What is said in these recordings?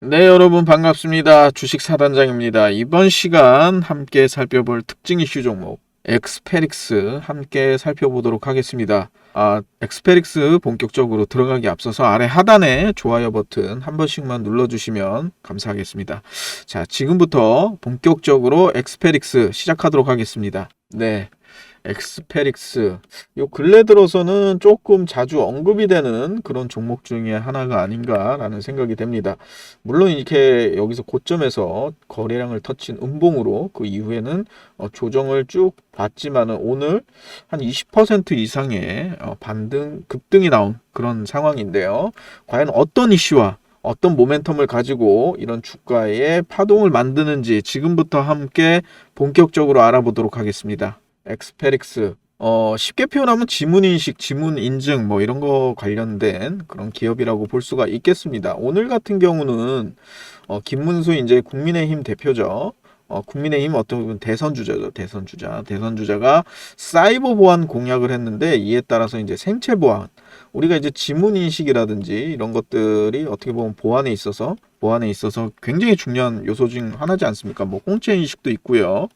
네, 여러분 반갑습니다. 주식 사단장입니다. 이번 시간 함께 살펴볼 특징 이슈 종목 엑스페릭스 함께 살펴보도록 하겠습니다. 아, 엑스페릭스 본격적으로 들어가기 앞서서 아래 하단에 좋아요 버튼 한 번씩만 눌러주시면 감사하겠습니다. 자, 지금부터 본격적으로 엑스페릭스 시작하도록 하겠습니다. 네. 엑스페릭스. 요 근래 들어서는 조금 자주 언급이 되는 그런 종목 중에 하나가 아닌가라는 생각이 됩니다. 물론 이렇게 여기서 고점에서 거래량을 터친 음봉으로 그 이후에는 어, 조정을 쭉 봤지만은 오늘 한 20% 이상의 어, 반등, 급등이 나온 그런 상황인데요. 과연 어떤 이슈와 어떤 모멘텀을 가지고 이런 주가의 파동을 만드는지 지금부터 함께 본격적으로 알아보도록 하겠습니다. 엑스페릭스 어, 쉽게 표현하면 지문인식, 지문인증 뭐 이런 거 관련된 그런 기업이라고 볼 수가 있겠습니다. 오늘 같은 경우는 어, 김문수 이제 국민의힘 대표죠. 어, 국민의힘 어떤 부분 대선 주자죠. 대선 주자. 대선 주자가 사이버 보안 공약을 했는데 이에 따라서 이제 생체 보안 우리가 이제 지문 인식이라든지 이런 것들이 어떻게 보면 보안에 있어서 보안에 있어서 굉장히 중요한 요소 중 하나지 않습니까? 뭐 홍채 인식도 있고요.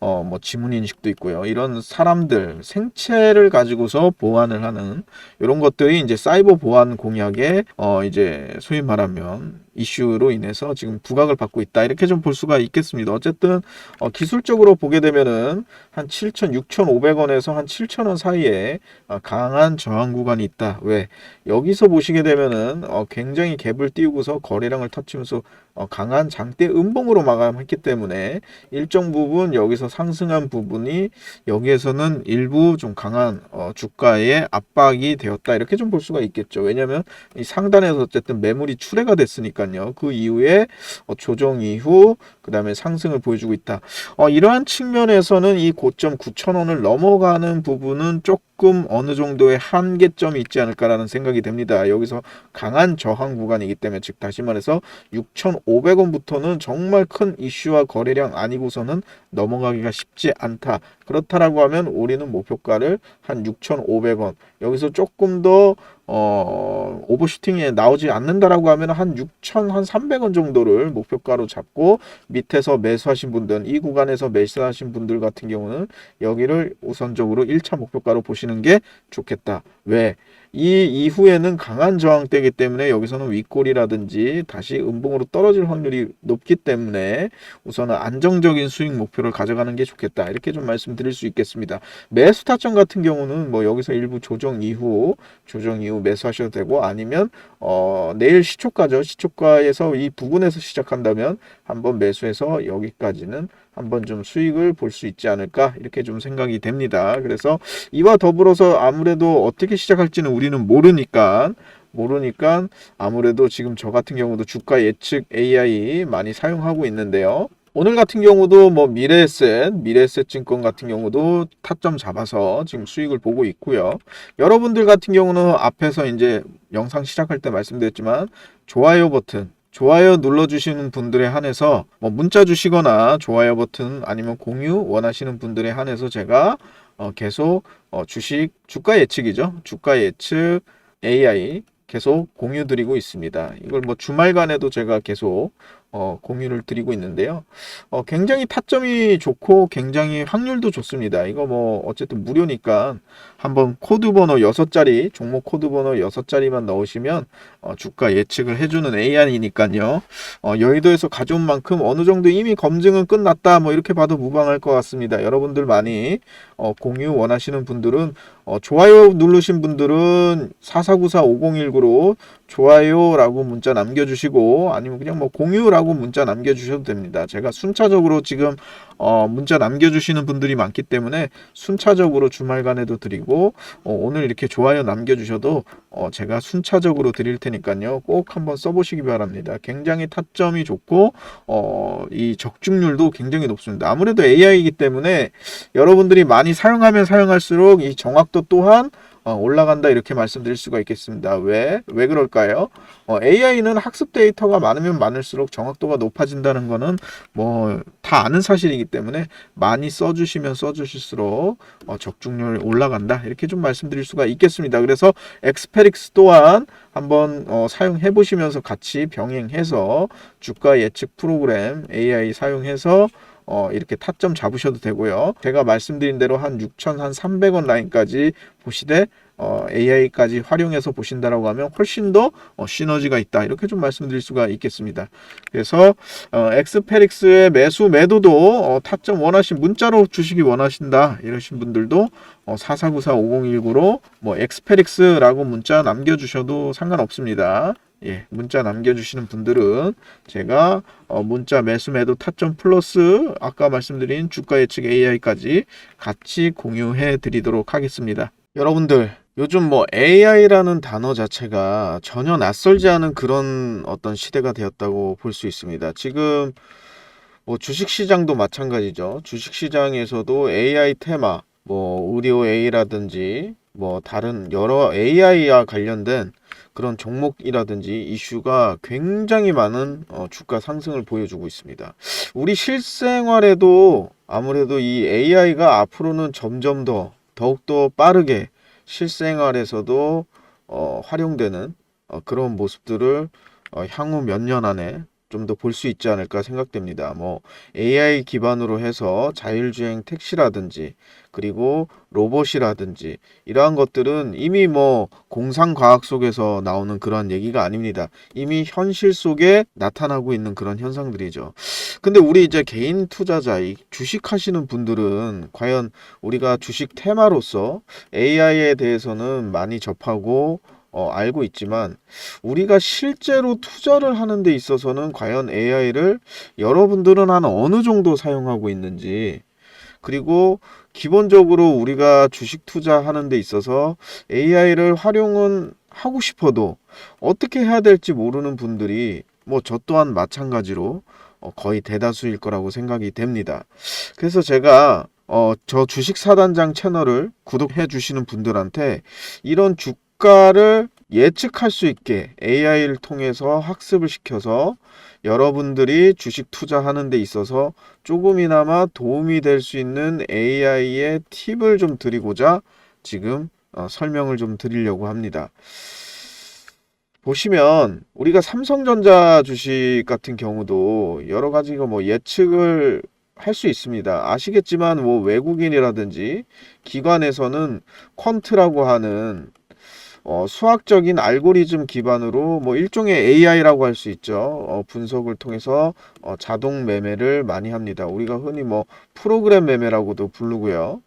어, 뭐 지문 인식도 있고요. 이런 사람들 생체를 가지고서 보안을 하는 이런 것들이 이제 사이버 보안 공약에 어, 이제 소위 말하면 이슈로 인해서 지금 부각을 받고 있다 이렇게 좀 볼 수가 있겠습니다. 어쨌든 어, 기술적으로 보게 되면은 한 7천, 6,500원에서 한 7,000원 사이에 어, 강한 저항 구간이 있다. 왜 여기서 보시게 되면은 어, 굉장히 갭을 띄우고서 거래량을 터치면서 어, 강한 장대 음봉으로 마감했기 때문에 일정 부분 여기서 상승한 부분이 여기에서는 일부 좀 강한 어, 주가의 압박이 되었다 이렇게 좀 볼 수가 있겠죠. 왜냐하면 이 상단에서 어쨌든 매물이 출회가 됐으니까 요. 그 이후에 어, 조정 이후 그 다음에 상승을 보여주고 있다. 어, 이러한 측면에서는 이 고점 9,000원을 넘어가는 부분은 조금 어느 정도의 한계점이 있지 않을까라는 생각이 됩니다. 여기서 강한 저항 구간이기 때문에 즉 다시 말해서 6,500원부터는 정말 큰 이슈와 거래량 아니고서는 넘어가기가 쉽지 않다. 그렇다라고 하면 우리는 목표가를 한 6,500원 여기서 조금 더 어, 오버슈팅에 나오지 않는다라고 하면 한 6천 한 300원 정도를 목표가로 잡고 밑에서 매수하신 분들 이 구간에서 매수하신 분들 같은 경우는 여기를 우선적으로 1차 목표가로 보시는 게 좋겠다. 왜? 이 이후에는 강한 저항대이기 때문에 여기서는 윗골이라든지 다시 음봉으로 떨어질 확률이 높기 때문에 우선은 안정적인 수익 목표를 가져가는 게 좋겠다. 이렇게 좀 말씀드릴 수 있겠습니다. 매수 타점 같은 경우는 뭐 여기서 일부 조정 이후 조정 이후 매수하셔도 되고 아니면 어 내일 시초가죠. 시초가에서 이 부분에서 시작한다면 한번 매수해서 여기까지는 한번 좀 수익을 볼 수 있지 않을까 이렇게 좀 생각이 됩니다. 그래서 이와 더불어서 아무래도 어떻게 시작할지는 우리는 모르니까 모르니까 아무래도 지금 저 같은 경우도 주가 예측 AI 많이 사용하고 있는데요. 오늘 같은 경우도 뭐 미래에셋, 미래에셋 증권 같은 경우도 타점 잡아서 지금 수익을 보고 있고요. 여러분들 같은 경우는 앞에서 이제 영상 시작할 때 말씀드렸지만 좋아요 버튼 좋아요 눌러주시는 분들에 한해서 뭐 문자 주시거나 좋아요 버튼 아니면 공유 원하시는 분들에 한해서 제가 어 계속 어 주식 주가 예측이죠. 주가 예측 AI 계속 공유 드리고 있습니다. 이걸 뭐 주말간에도 제가 계속 어, 공유를 드리고 있는데요. 어, 굉장히 타점이 좋고 굉장히 확률도 좋습니다. 이거 뭐 어쨌든 무료니까 한번 코드 번호 6자리, 종목 코드 번호 6자리만 넣으시면 어, 주가 예측을 해주는 AI니까요. 어, 여의도에서 가져온 만큼 어느 정도 이미 검증은 끝났다. 뭐 이렇게 봐도 무방할 것 같습니다. 여러분들 많이 어, 공유 원하시는 분들은 어, 좋아요 누르신 분들은 4494-5019로 좋아요라고 문자 남겨주시고 아니면 그냥 뭐 공유라고 문자 남겨주셔도 됩니다. 제가 순차적으로 지금 어, 문자 남겨주시는 분들이 많기 때문에 순차적으로 주말간에도 드리고 어, 오늘 이렇게 좋아요 남겨주셔도 어, 제가 순차적으로 드릴 테니까요. 꼭 한번 써보시기 바랍니다. 굉장히 타점이 좋고 어, 이 적중률도 굉장히 높습니다. 아무래도 AI이기 때문에 여러분들이 많이 사용하면 사용할수록 이 정확도 또한 어, 올라간다 이렇게 말씀드릴 수가 있겠습니다. 왜? 왜 그럴까요? 어, AI는 학습 데이터가 많으면 많을수록 정확도가 높아진다는 거는 뭐 다 아는 사실이기 때문에 많이 써주시면 써주실수록 어, 적중률 올라간다 이렇게 좀 말씀드릴 수가 있겠습니다. 그래서 엑스페릭스 또한 한번 어, 사용해 보시면서 같이 병행해서 주가 예측 프로그램 AI 사용해서 어, 이렇게 타점 잡으셔도 되고요. 제가 말씀드린 대로 한 6,300원 라인까지 보시되 어, AI까지 활용해서 보신다라고 하면 훨씬 더 어, 시너지가 있다. 이렇게 좀 말씀드릴 수가 있겠습니다. 그래서 어, 엑스페릭스의 매수 매도도 어, 타점 원하신 문자로 주식이 원하신다. 이러신 분들도 어, 4494-5019로 뭐 엑스페릭스라고 문자 남겨주셔도 상관없습니다. 예, 문자 남겨주시는 분들은 제가 어, 문자 매수 매도 타점 플러스 아까 말씀드린 주가 예측 AI까지 같이 공유해 드리도록 하겠습니다. 여러분들 요즘 뭐 AI라는 단어 자체가 전혀 낯설지 않은 그런 어떤 시대가 되었다고 볼 수 있습니다. 지금 뭐 주식 시장도 마찬가지죠. 주식 시장에서도 AI 테마, 뭐 의료 A라든지 뭐 다른 여러 AI와 관련된 그런 종목이라든지 이슈가 굉장히 많은 어, 주가 상승을 보여주고 있습니다. 우리 실생활에도 아무래도 이 AI가 앞으로는 점점 더 더욱더 빠르게 실생활에서도 어, 활용되는 어, 그런 모습들을 어, 향후 몇 년 안에 좀 더 볼 수 있지 않을까 생각됩니다. 뭐 AI 기반으로 해서 자율주행 택시라든지 그리고 로봇이라든지 이러한 것들은 이미 뭐 공상 과학 속에서 나오는 그런 얘기가 아닙니다. 이미 현실 속에 나타나고 있는 그런 현상들이죠. 근데 우리 이제 개인 투자자, 이 주식 하시는 분들은 과연 우리가 주식 테마로서 AI에 대해서는 많이 접하고 어, 알고 있지만 우리가 실제로 투자를 하는 데 있어서는 과연 AI를 여러분들은 한 어느 정도 사용하고 있는지 그리고 기본적으로 우리가 주식 투자하는 데 있어서 AI를 활용은 하고 싶어도 어떻게 해야 될지 모르는 분들이 뭐 저 또한 마찬가지로 어, 거의 대다수일 거라고 생각이 됩니다. 그래서 제가 어, 저 주식 사단장 채널을 구독해 주시는 분들한테 이런 주 가를 예측할 수 있게 AI를 통해서 학습을 시켜서 여러분들이 주식 투자하는 데 있어서 조금이나마 도움이 될 수 있는 AI의 팁을 좀 드리고자 지금 어, 설명을 좀 드리려고 합니다. 보시면 우리가 삼성전자 주식 같은 경우도 여러 가지가 뭐 예측을 할수 있습니다. 아시겠지만 뭐 외국인이라든지 기관에서는 퀀트라고 하는 어, 수학적인 알고리즘 기반으로 뭐 일종의 AI라고 할 수 있죠. 어, 분석을 통해서 어, 자동 매매를 많이 합니다. 우리가 흔히 뭐 프로그램 매매라고도 부르고요.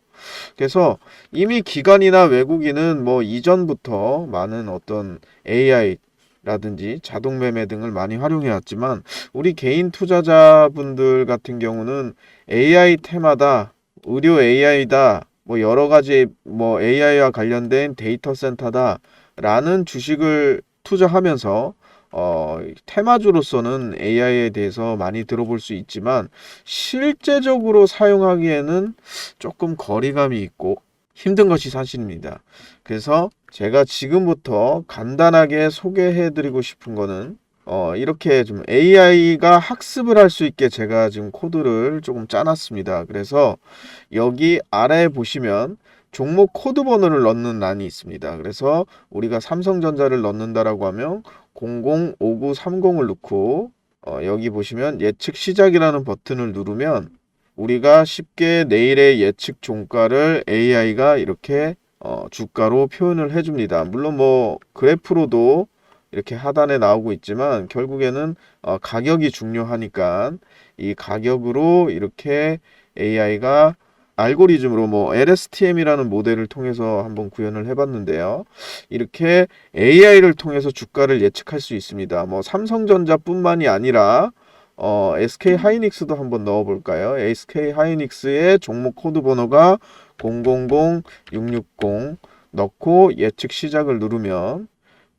그래서 이미 기관이나 외국인은 뭐 이전부터 많은 어떤 AI 라든지 자동 매매 등을 많이 활용해 왔지만 우리 개인 투자자분들 같은 경우는 AI 테마다 의료 AI다 뭐 여러 가지 뭐 AI와 관련된 데이터 센터다 라는 주식을 투자하면서 어, 테마주로서는 AI에 대해서 많이 들어볼 수 있지만 실제적으로 사용하기에는 조금 거리감이 있고 힘든 것이 사실입니다. 그래서 제가 지금부터 간단하게 소개해 드리고 싶은 거는 어, 이렇게 좀 AI가 학습을 할 수 있게 제가 지금 코드를 조금 짜놨습니다. 그래서 여기 아래에 보시면 종목 코드 번호를 넣는 란이 있습니다. 그래서 우리가 삼성전자를 넣는다라고 하면 005930을 넣고 어, 여기 보시면 예측 시작이라는 버튼을 누르면 우리가 쉽게 내일의 예측 종가를 AI가 이렇게 어, 주가로 표현을 해줍니다. 물론 뭐 그래프로도 이렇게 하단에 나오고 있지만 결국에는 어, 가격이 중요하니까 이 가격으로 이렇게 AI가 알고리즘으로 뭐 LSTM이라는 모델을 통해서 한번 구현을 해봤는데요. 이렇게 AI를 통해서 주가를 예측할 수 있습니다. 뭐 삼성전자뿐만이 아니라 어, SK 하이닉스도 한번 넣어볼까요? SK 하이닉스의 종목 코드 번호가 000660 넣고 예측 시작을 누르면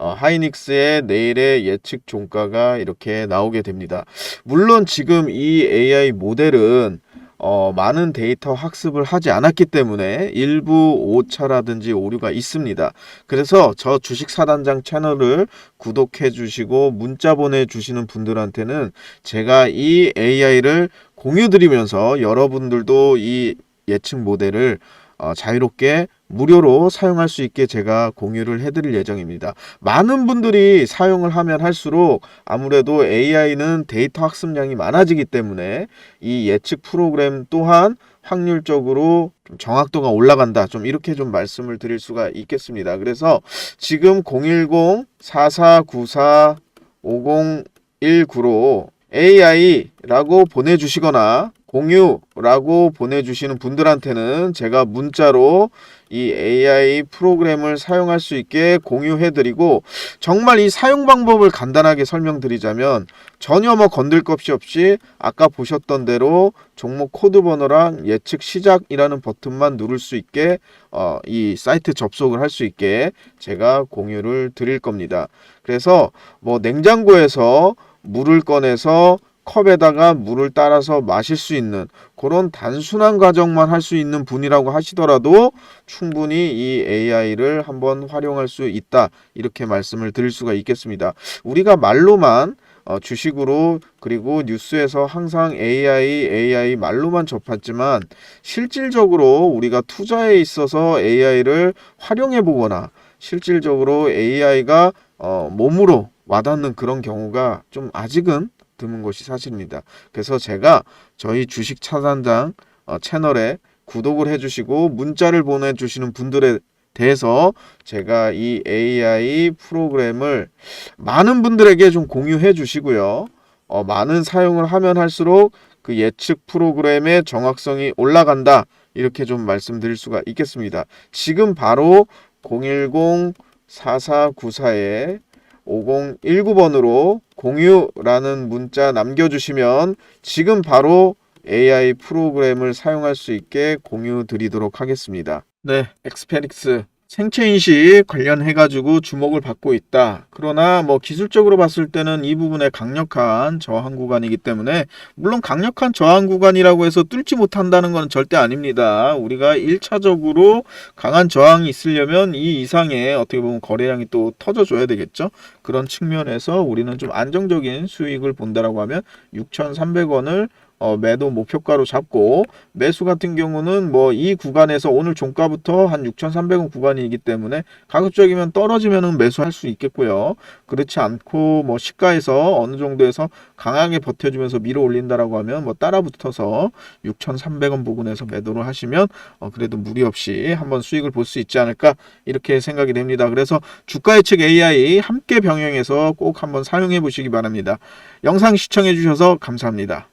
어, 하이닉스의 내일의 예측 종가가 이렇게 나오게 됩니다. 물론 지금 이 AI 모델은 어, 많은 데이터 학습을 하지 않았기 때문에 일부 오차라든지 오류가 있습니다. 그래서 저 주식 사단장 채널을 구독해 주시고 문자 보내 주시는 분들한테는 제가 이 AI를 공유 드리면서 여러분들도 이 예측 모델을 어, 자유롭게 무료로 사용할 수 있게 제가 공유를 해드릴 예정입니다. 많은 분들이 사용을 하면 할수록 아무래도 AI는 데이터 학습량이 많아지기 때문에 이 예측 프로그램 또한 확률적으로 좀 정확도가 올라간다. 좀 이렇게 좀 말씀을 드릴 수가 있겠습니다. 그래서 지금 010-4494-5019로 AI라고 보내주시거나 공유라고 보내주시는 분들한테는 제가 문자로 이 AI 프로그램을 사용할 수 있게 공유해드리고 정말 이 사용 방법을 간단하게 설명드리자면 전혀 뭐 건들 것이 없이 아까 보셨던 대로 종목 코드 번호랑 예측 시작이라는 버튼만 누를 수 있게 어, 이 사이트 접속을 할 수 있게 제가 공유를 드릴 겁니다. 그래서 뭐 냉장고에서 물을 꺼내서 컵에다가 물을 따라서 마실 수 있는 그런 단순한 과정만 할 수 있는 분이라고 하시더라도 충분히 이 AI를 한번 활용할 수 있다 이렇게 말씀을 드릴 수가 있겠습니다. 우리가 말로만 어, 주식으로 그리고 뉴스에서 항상 AI, AI 말로만 접했지만 실질적으로 우리가 투자에 있어서 AI를 활용해 보거나 실질적으로 AI가 어, 몸으로 와닿는 그런 경우가 좀 아직은 드문 것이 사실입니다. 그래서 제가 저희 주식 차단장 어, 채널에 구독을 해주시고 문자를 보내주시는 분들에 대해서 제가 이 AI 프로그램을 많은 분들에게 좀 공유해 주시고요. 어, 많은 사용을 하면 할수록 그 예측 프로그램의 정확성이 올라간다. 이렇게 좀 말씀드릴 수가 있겠습니다. 지금 바로 010-4494에 5019번으로 공유라는 문자 남겨주시면 지금 바로 AI 프로그램을 사용할 수 있게 공유 드리도록 하겠습니다. 네, 엑스페릭스 생체인식 관련해가지고 주목을 받고 있다. 그러나 뭐 기술적으로 봤을 때는 이 부분에 강력한 저항 구간이기 때문에 물론 강력한 저항 구간이라고 해서 뚫지 못한다는 건 절대 아닙니다. 우리가 1차적으로 강한 저항이 있으려면 이 이상의 어떻게 보면 거래량이 또 터져줘야 되겠죠. 그런 측면에서 우리는 좀 안정적인 수익을 본다라고 하면 6,300원을 어, 매도 목표가로 잡고 매수 같은 경우는 뭐 이 구간에서 오늘 종가부터 한 6,300원 구간이기 때문에 가급적이면 떨어지면은 매수할 수 있겠고요. 그렇지 않고 뭐 시가에서 어느 정도에서 강하게 버텨주면서 밀어 올린다라고 하면 뭐 따라 붙어서 6,300원 부근에서 매도를 하시면 어, 그래도 무리 없이 한번 수익을 볼 수 있지 않을까 이렇게 생각이 됩니다. 그래서 주가 예측 AI 함께 병행해서 꼭 한번 사용해 보시기 바랍니다. 영상 시청해 주셔서 감사합니다.